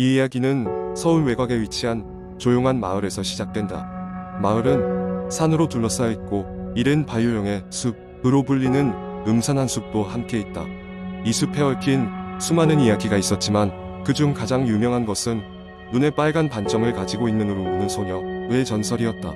이 이야기는 서울 외곽에 위치한 조용한 마을에서 시작된다. 마을은 산으로 둘러싸여 있고 이른 바유용의 숲으로 불리는 음산한 숲도 함께 있다. 이 숲에 얽힌 수많은 이야기가 있었지만 그중 가장 유명한 것은 눈에 빨간 반점을 가지고 있는 으로 우는 소녀의 전설이었다.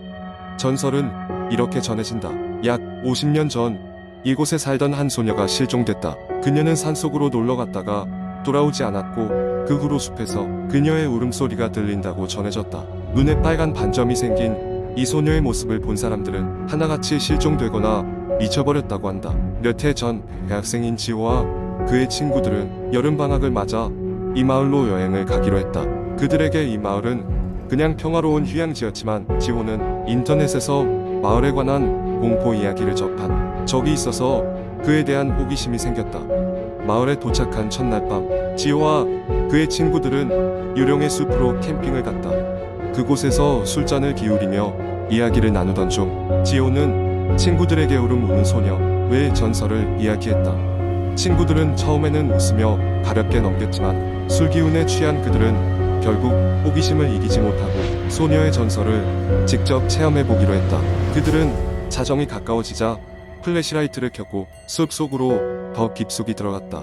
전설은 이렇게 전해진다. 약 50년 전 이곳에 살던 한 소녀가 실종됐다. 그녀는 산속으로 놀러 갔다가 돌아오지 않았고 그 후로 숲에서 그녀의 울음소리가 들린다고 전해졌다. 눈에 빨간 반점이 생긴 이 소녀의 모습을 본 사람들은 하나같이 실종되거나 미쳐버렸다고 한다. 몇 해 전 대학생인 지호와 그의 친구들은 여름방학을 맞아 이 마을로 여행을 가기로 했다. 그들에게 이 마을은 그냥 평화로운 휴양지였지만 지호는 인터넷에서 마을에 관한 공포 이야기를 접한 적이 있어서 그에 대한 호기심이 생겼다. 마을에 도착한 첫날 밤, 지호와 그의 친구들은 유령의 숲으로 캠핑을 갔다. 그곳에서 술잔을 기울이며 이야기를 나누던 중, 지호는 친구들에게 울음 우는 소녀의 전설을 이야기했다. 친구들은 처음에는 웃으며 가볍게 넘겼지만 술 기운에 취한 그들은 결국 호기심을 이기지 못하고 소녀의 전설을 직접 체험해 보기로 했다. 그들은 자정이 가까워지자 플래시라이트를 켜고 숲 속으로 더 깊숙이 들어갔다.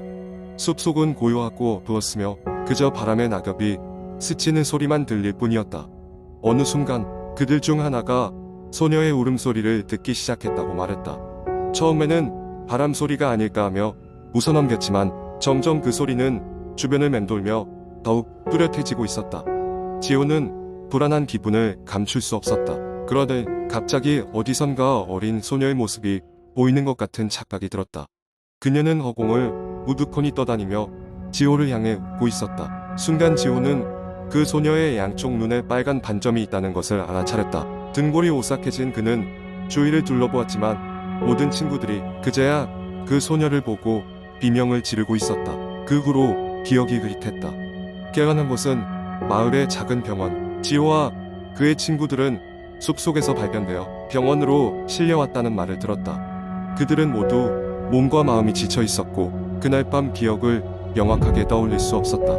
숲 속은 고요하고 부었으며 그저 바람의 낙엽이 스치는 소리만 들릴 뿐이었다. 어느 순간 그들 중 하나가 소녀의 울음소리를 듣기 시작했다고 말했다. 처음에는 바람 소리가 아닐까 하며 웃어넘겼지만 점점 그 소리는 주변을 맴돌며 더욱 뚜렷해지고 있었다. 지호는 불안한 기분을 감출 수 없었다. 그러다 갑자기 어디선가 어린 소녀의 모습이 보이는 것 같은 착각이 들었다. 그녀는 허공을 우두커니 떠다니며 지호를 향해 웃고 있었다. 순간 지호는 그 소녀의 양쪽 눈에 빨간 반점이 있다는 것을 알아차렸다. 등골이 오싹해진 그는 주위를 둘러보았지만 모든 친구들이 그제야 그 소녀를 보고 비명을 지르고 있었다. 그 후로 기억이 흐릿했다. 깨어난 곳은 마을의 작은 병원. 지호와 그의 친구들은 숲속에서 발견되어 병원으로 실려왔다는 말을 들었다. 그들은 모두 몸과 마음이 지쳐 있었고 그날 밤 기억을 명확하게 떠올릴 수 없었다.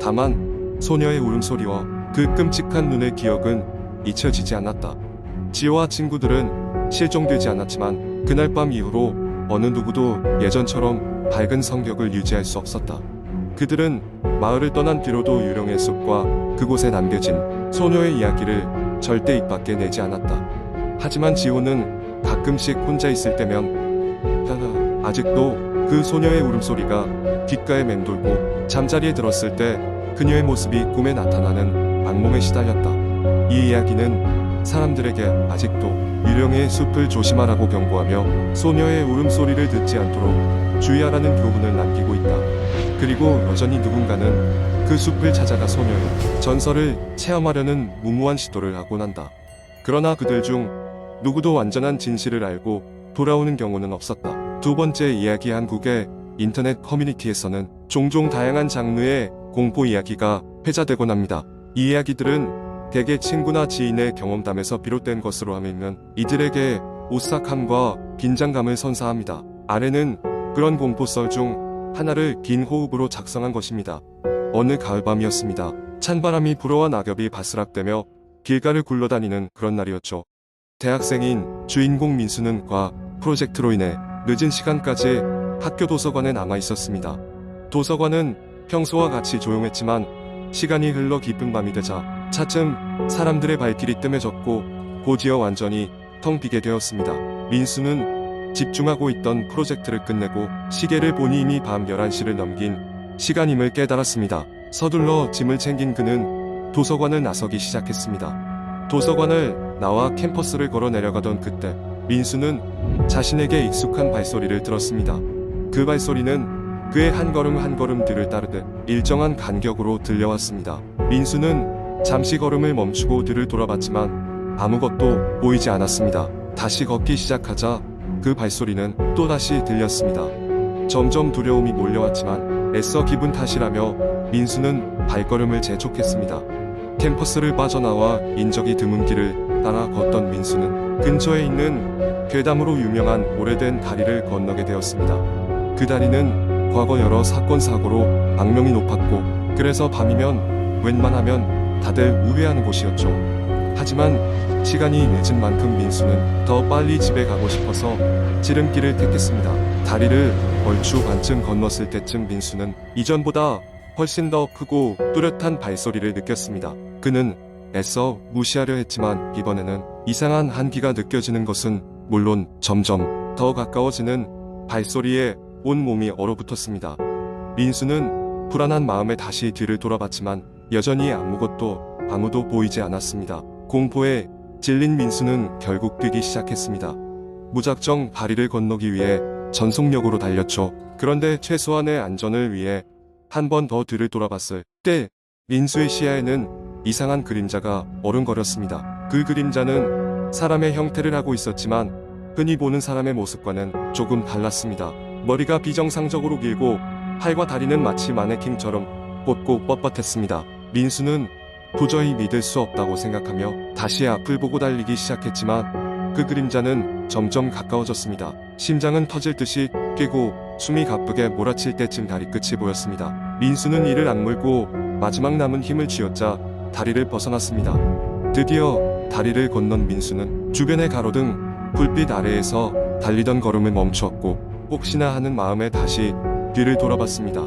다만 소녀의 울음소리와 그 끔찍한 눈의 기억은 잊혀지지 않았다. 지호와 친구들은 실종되지 않았지만 그날 밤 이후로 어느 누구도 예전처럼 밝은 성격을 유지할 수 없었다. 그들은 마을을 떠난 뒤로도 유령의 숲과 그곳에 남겨진 소녀의 이야기를 절대 입 밖에 내지 않았다. 하지만 지호는 가끔씩 혼자 있을 때면 하하, 아직도 그 소녀의 울음소리가 귓가에 맴돌고 잠자리에 들었을 때 그녀의 모습이 꿈에 나타나는 악몽에 시달렸다. 이 이야기는 사람들에게 아직도 유령의 숲을 조심하라고 경고하며 소녀의 울음소리를 듣지 않도록 주의하라는 교훈을 남기고 있다. 그리고 여전히 누군가는 그 숲을 찾아가 소녀의 전설을 체험하려는 무모한 시도를 하곤 한다. 그러나 그들 중 누구도 완전한 진실을 알고 돌아오는 경우는 없었다. 두 번째 이야기 한국의 인터넷 커뮤니티에서는 종종 다양한 장르의 공포 이야기가 회자되곤 합니다. 이 이야기들은 대개 친구나 지인의 경험담에서 비롯된 것으로 하면 이들에게 오싹함과 긴장감을 선사합니다. 아래는 그런 공포썰 중 하나를 긴 호흡으로 작성한 것입니다. 어느 가을밤이었습니다. 찬바람이 불어와 낙엽이 바스락대며 길가를 굴러다니는 그런 날이었죠. 대학생인 주인공 민수는 과 프로젝트로 인해 늦은 시간까지 학교 도서관에 남아 있었습니다. 도서관은 평소와 같이 조용했지만 시간이 흘러 깊은 밤이 되자 차츰 사람들의 발길이 뜸해졌고 곧이어 완전히 텅 비게 되었습니다. 민수는 집중하고 있던 프로젝트를 끝내고 시계를 보니 이미 밤 11시를 넘긴 시간임을 깨달았습니다. 서둘러 짐을 챙긴 그는 도서관을 나서기 시작했습니다. 도서관을 나와 캠퍼스를 걸어 내려가던 그때 민수는 자신에게 익숙한 발소리를 들었습니다. 그 발소리는 그의 한 걸음 한 걸음 뒤를 따르듯 일정한 간격으로 들려왔습니다. 민수는 잠시 걸음을 멈추고 뒤를 돌아봤지만 아무것도 보이지 않았습니다. 다시 걷기 시작하자 그 발소리는 또다시 들렸습니다. 점점 두려움이 몰려왔지만 애써 기분 탓이라며 민수는 발걸음을 재촉했습니다. 캠퍼스를 빠져나와 인적이 드문 길을 따라 걷던 민수는 근처에 있는 괴담으로 유명한 오래된 다리를 건너게 되었습니다. 그 다리는 과거 여러 사건 사고로 악명이 높았고 그래서 밤이면 웬만하면 다들 우회하는 곳이었죠. 하지만 시간이 늦은 만큼 민수는 더 빨리 집에 가고 싶어서 지름길을 택했습니다. 다리를 얼추 반쯤 건넜을 때쯤 민수는 이전보다 훨씬 더 크고 뚜렷한 발소리를 느꼈습니다. 그는 애써 무시하려 했지만 이번에는 이상한 한기가 느껴지는 것은 물론 점점 더 가까워지는 발소리에 온 몸이 얼어붙었습니다. 민수는 불안한 마음에 다시 뒤를 돌아봤지만 여전히 아무것도 아무도 보이지 않았습니다. 공포에 찔린 민수는 결국 뛰기 시작했습니다. 무작정 다리를 건너기 위해 전속력으로 달렸죠. 그런데 최소한의 안전을 위해 한 번 더 뒤를 돌아봤을 때 민수의 시야에는 이상한 그림자가 어른거렸습니다. 그 그림자는 사람의 형태를 하고 있었지만 흔히 보는 사람의 모습과는 조금 달랐습니다. 머리가 비정상적으로 길고 팔과 다리는 마치 마네킹처럼 곧고 뻣뻣했습니다. 민수는 도저히 믿을 수 없다고 생각하며 다시 앞을 보고 달리기 시작했지만 그 그림자는 점점 가까워졌습니다. 심장은 터질 듯이 뛰고 숨이 가쁘게 몰아칠 때쯤 다리 끝이 보였습니다. 민수는 이를 악물고 마지막 남은 힘을 쥐어짜 다리를 벗어났습니다. 드디어 다리를 건넌 민수는 주변의 가로등 불빛 아래에서 달리던 걸음을 멈추었고 혹시나 하는 마음에 다시 뒤를 돌아봤습니다.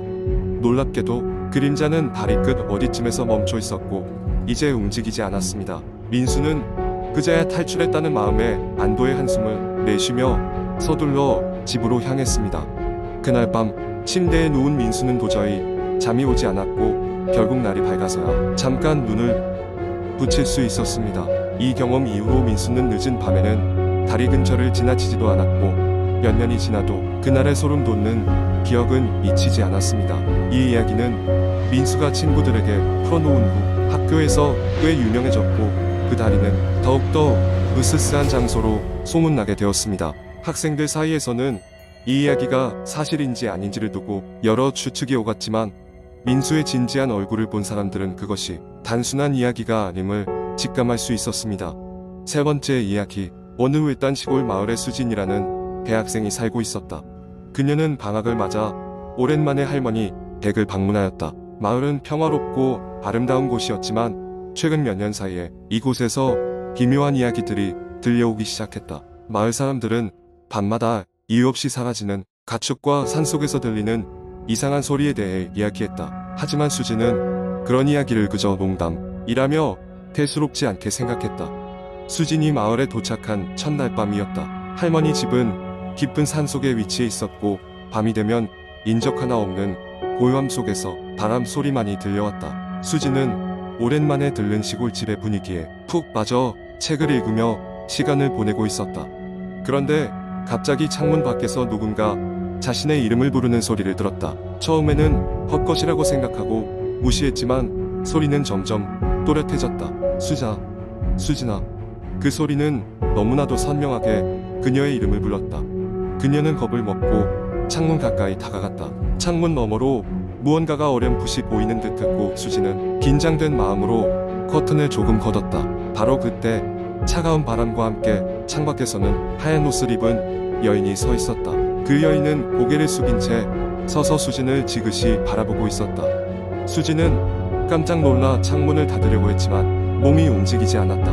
놀랍게도 그림자는 다리 끝 어디쯤에서 멈춰 있었고 이제 움직이지 않았습니다. 민수는 그제야 탈출했다는 마음에 안도의 한숨을 내쉬며 서둘러 집으로 향했습니다. 그날 밤 침대에 누운 민수는 도저히 잠이 오지 않았고 결국 날이 밝아서야 잠깐 눈을 붙일 수 있었습니다. 이 경험 이후로 민수는 늦은 밤에는 다리 근처를 지나치지도 않았고 몇 년이 지나도 그날의 소름 돋는 기억은 잊히지 않았습니다. 이 이야기는 민수가 친구들에게 풀어놓은 후 학교에서 꽤 유명해졌고 그 다리는 더욱더 으스스한 장소로 소문나게 되었습니다. 학생들 사이에서는 이 이야기가 사실인지 아닌지를 두고 여러 추측이 오갔지만 민수의 진지한 얼굴을 본 사람들은 그것이 단순한 이야기가 아님을 직감할 수 있었습니다. 세 번째 이야기 어느 외딴 시골 마을에 수진이라는 대학생이 살고 있었다. 그녀는 방학을 맞아 오랜만에 할머니 댁을 방문하였다. 마을은 평화롭고 아름다운 곳이었지만 최근 몇 년 사이에 이곳에서 기묘한 이야기들이 들려오기 시작했다. 마을 사람들은 밤마다 이유 없이 사라지는 가축과 산속에서 들리는 이상한 소리에 대해 이야기했다. 하지만 수진은 그런 이야기를 그저 농담이라며 대수롭지 않게 생각했다. 수진이 마을에 도착한 첫날 밤이었다. 할머니 집은 깊은 산 속에 위치해 있었고 밤이 되면 인적 하나 없는 고요함 속에서 바람 소리만이 들려왔다. 수진은 오랜만에 들른 시골집의 분위기에 푹 빠져 책을 읽으며 시간을 보내고 있었다. 그런데 갑자기 창문 밖에서 누군가 자신의 이름을 부르는 소리를 들었다. 처음에는 헛것이라고 생각하고 무시했지만 소리는 점점 또렷해졌다. 수자, 수진아. 그 소리는 너무나도 선명하게 그녀의 이름을 불렀다. 그녀는 겁을 먹고 창문 가까이 다가갔다. 창문 너머로 무언가가 어렴풋이 보이는 듯했고 수지는 긴장된 마음으로 커튼을 조금 걷었다. 바로 그때 차가운 바람과 함께 창밖에서는 하얀 옷을 입은 여인이 서 있었다. 그 여인은 고개를 숙인 채 서서 수진을 지그시 바라보고 있었다. 수진은 깜짝 놀라 창문을 닫으려고 했지만 몸이 움직이지 않았다.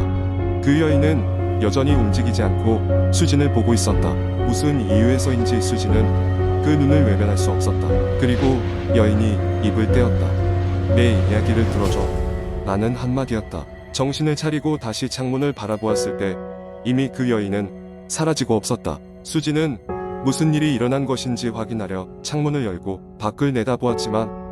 그 여인은 여전히 움직이지 않고 수진을 보고 있었다. 무슨 이유에서인지 수진은 그 눈을 외면할 수 없었다. 그리고 여인이 입을 떼었다. 내 이야기를 들어줘. 나는 한마디였다. 정신을 차리고 다시 창문을 바라보았을 때 이미 그 여인은 사라지고 없었다. 수진은 무슨 일이 일어난 것인지 확인하려 창문을 열고 밖을 내다보았지만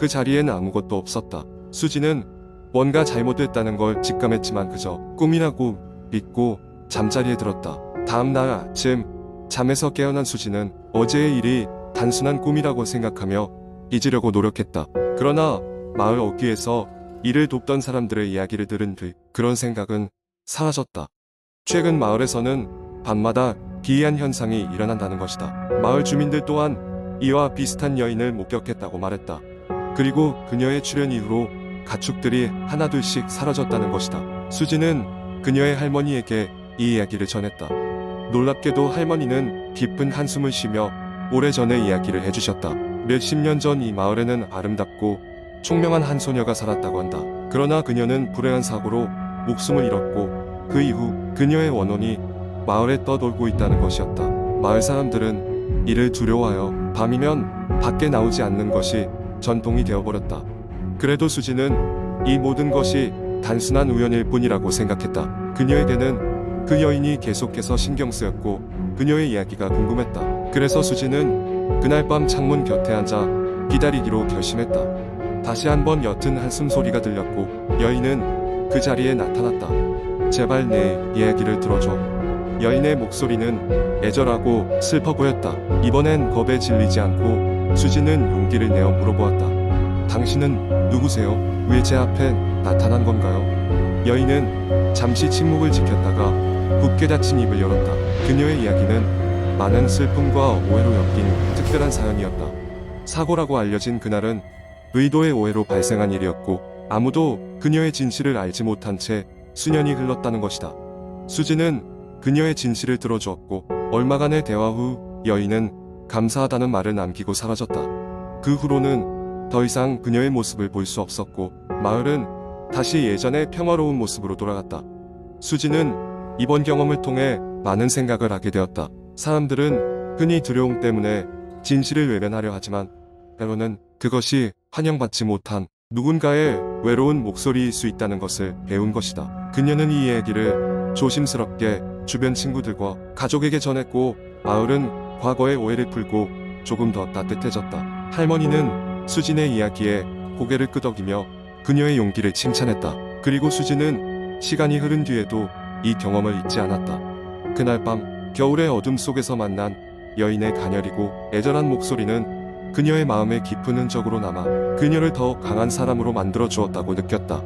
그 자리엔 아무것도 없었다. 수진은 뭔가 잘못됐다는 걸 직감했지만 그저 꿈이라고 믿고 잠자리에 들었다. 다음 날 아침 잠에서 깨어난 수진은 어제의 일이 단순한 꿈이라고 생각하며 잊으려고 노력했다. 그러나 마을 어귀에서 이를 돕던 사람들의 이야기를 들은 뒤 그런 생각은 사라졌다. 최근 마을에서는 밤마다 기이한 현상이 일어난다는 것이다. 마을 주민들 또한 이와 비슷한 여인을 목격했다고 말했다. 그리고 그녀의 출현 이후로 가축들이 하나둘씩 사라졌다는 것이다. 수지는 그녀의 할머니에게 이 이야기를 전했다. 놀랍게도 할머니는 깊은 한숨을 쉬며 오래전의 이야기를 해주셨다. 몇십 년 전 이 마을에는 아름답고 총명한 한 소녀가 살았다고 한다. 그러나 그녀는 불행한 사고로 목숨을 잃었고 그 이후 그녀의 원혼이 마을에 떠돌고 있다는 것이었다. 마을 사람들은 이를 두려워하여 밤이면 밖에 나오지 않는 것이 전통이 되어버렸다. 그래도 수지는 이 모든 것이 단순한 우연일 뿐이라고 생각했다. 그녀에게는 그 여인이 계속해서 신경 쓰였고 그녀의 이야기가 궁금했다. 그래서 수지는 그날 밤 창문 곁에 앉아 기다리기로 결심했다. 다시 한번 옅은 한숨 소리가 들렸고 여인은 그 자리에 나타났다. 제발 내 이야기를 들어줘. 여인의 목소리는 애절하고 슬퍼 보였다. 이번엔 겁에 질리지 않고 수지는 용기를 내어 물어보았다. 당신은 누구세요? 왜 제 앞에 나타난 건가요? 여인은 잠시 침묵을 지켰다가 굳게 닫힌 입을 열었다. 그녀의 이야기는 많은 슬픔과 오해로 엮인 특별한 사연이었다. 사고라고 알려진 그날은 의도의 오해로 발생한 일이었고 아무도 그녀의 진실을 알지 못한 채 수년이 흘렀다는 것이다. 수지는 그녀의 진실을 들어주었고 얼마간의 대화 후 여인은 감사하다는 말을 남기고 사라졌다. 그 후로는 더 이상 그녀의 모습을 볼 수 없었고 마을은 다시 예전의 평화로운 모습으로 돌아갔다. 수지는 이번 경험을 통해 많은 생각을 하게 되었다. 사람들은 흔히 두려움 때문에 진실을 외면하려 하지만 때로는 그것이 환영받지 못한 누군가의 외로운 목소리일 수 있다는 것을 배운 것이다. 그녀는 이 이야기를 조심스럽게 주변 친구들과 가족에게 전했고 마을은 과거의 오해를 풀고 조금 더 따뜻해졌다. 할머니는 수진의 이야기에 고개를 끄덕이며 그녀의 용기를 칭찬했다. 그리고 수진은 시간이 흐른 뒤에도 이 경험을 잊지 않았다. 그날 밤 겨울의 어둠 속에서 만난 여인의 가녀리고 애절한 목소리는 그녀의 마음에 깊은 흔적으로 남아 그녀를 더 강한 사람으로 만들어 주었다고 느꼈다.